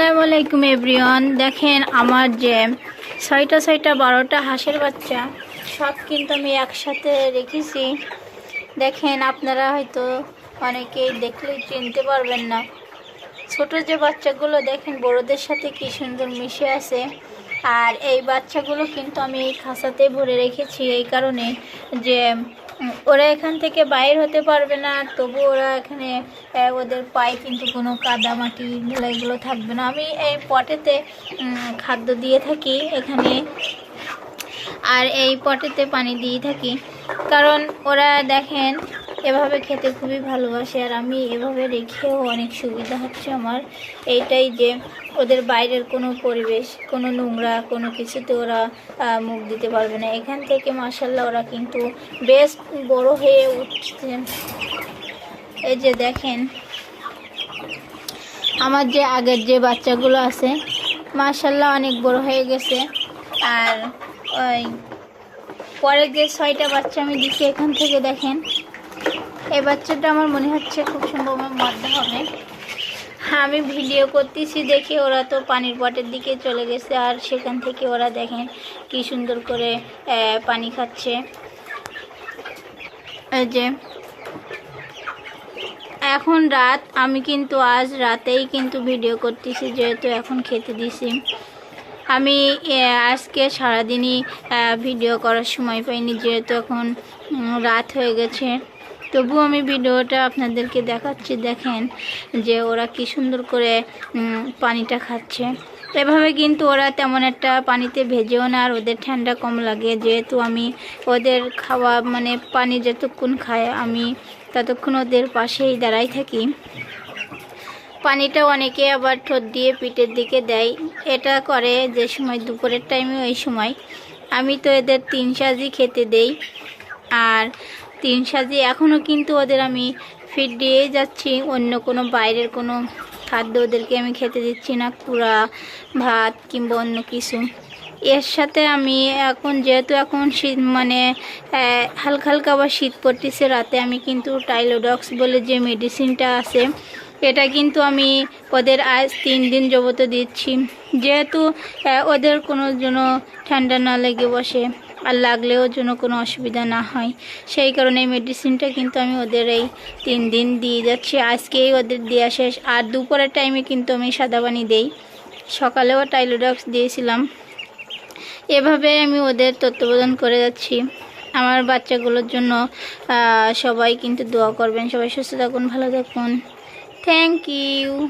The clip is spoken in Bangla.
আসসালামু আলাইকুম এভরিওয়ান। দেখেন আমার যে ছয়টা ছয়টা বারোটা হাঁসের বাচ্চা, সব কিন্তু আমি একসাথে রেখেছি। দেখেন আপনারা হয়তো অনেকেই দেখলেই চিনতে পারবেন না। ছোট যে বাচ্চাগুলো, দেখেন বড়দের সাথে কি সুন্দর মিশে আছে। আর এই বাচ্চাগুলো কিন্তু আমি খাঁচাতে ভরে রেখেছি, এই কারণে যে ওরা এখান থেকে বাইর হতে পারবে না, তবু ওরা এখানে ওদের পায়ে কিন্তু কোনো কাদা মাটি এগুলো এগুলো থাকবে না। আমি এই পটেতে খাদ্য দিয়ে থাকি এখানে। আর এই পটেতে পানি দিয়ে থাকি। কারণ ওরা দেখেন এভাবে খেতে খুবই ভালোবাসে, আর আমি এভাবে রেখেও অনেক সুবিধা হচ্ছে আমার। এইটাই যে ওদের বাইরের কোনো পরিবেশ, কোনো নোংরা, কোনো কিছুতে ওরা মুখ দিতে পারবে না। এখান থেকে মাসাল্লাহ ওরা কিন্তু বেশ বড় হয়ে উঠছে। এই যে দেখেন, আমার যে আগের যে বাচ্চাগুলো আছে মাশাল্লাহ অনেক বড় হয়ে গেছে। আর ওই পরের যে ছয়টা বাচ্চা আমি দিচ্ছি এখান থেকে দেখেন এই বাচ্চাটা আমার মনে হচ্ছে খুব সম্ভব মধ্যে হবে। আমি ভিডিও করতেছি দেখে ওরা তো পানির পটের দিকে চলে গেছে আর সেখান থেকে ওরা দেখেন কি সুন্দর করে পানি খাচ্ছে। এই যে, এখন রাত, আমি কিন্তু আজ রাতেই কিন্তু ভিডিও করতেছি যেহেতু এখন খেতে দিছি। আমি আজকে সারাদিনই ভিডিও করার সময় পাইনি যেহেতু এখন রাত হয়ে গেছে। তবু আমি ভিডিওটা আপনাদেরকে দেখাচ্ছি, দেখেন যে ওরা কি সুন্দর করে পানিটা খাচ্ছে। এভাবে কিন্তু ওরা তেমন একটা পানিতে ভেজেও না, আর ওদের ঠান্ডা কম লাগে। যেহেতু আমি ওদের খাওয়া মানে পানি যতক্ষণ খায়, আমি ততক্ষণ ওদের পাশেই দাঁড়াই থাকি। পানিটা অনেকে আবার ঠোঁট দিয়ে পিঠের দিকে দেয়। এটা করে যে সময়, দুপুরের টাইমে ওই সময়। আমি তো এদের তিন সাজই খেতে দেই। আর তিন সাজি এখনও কিন্তু ওদের আমি ফিড দিয়ে যাচ্ছি। অন্য কোনো বাইরের কোনো খাদ্য ওদেরকে আমি খেতে দিচ্ছি না কুড়া ভাত কিংবা অন্য কিছু। এর সাথে আমি এখন যেহেতু এখন শীত মানে হালকা হালকা আবার শীত পড়তেছে, রাতে আমি কিন্তু টাইলোডক্স বলে যে মেডিসিনটা আছে, এটা কিন্তু আমি ওদের আজ তিন দিন যাবত দিচ্ছি। যেহেতু ওদের কোনো যেন ঠান্ডা না লেগে বসে। আর লাগলেও যেন কোনো অসুবিধা না হয়। সেই কারণে মেডিসিনটা কিন্তু আমি ওদের এই তিন দিন দিয়ে যাচ্ছি। আজকেই ওদের দেওয়া শেষ। আর দুপুরের টাইমে কিন্তু আমি সাদা পানি দেই। সকালেও টাইলোডক্স দিয়েছিলাম। এভাবে আমি ওদের তত্ত্বাবধান করে যাচ্ছি। আমার বাচ্চাগুলোর জন্য সবাই কিন্তু দোয়া করবেন। সবাই সুস্থ থাকুন, ভালো থাকুন। Thank you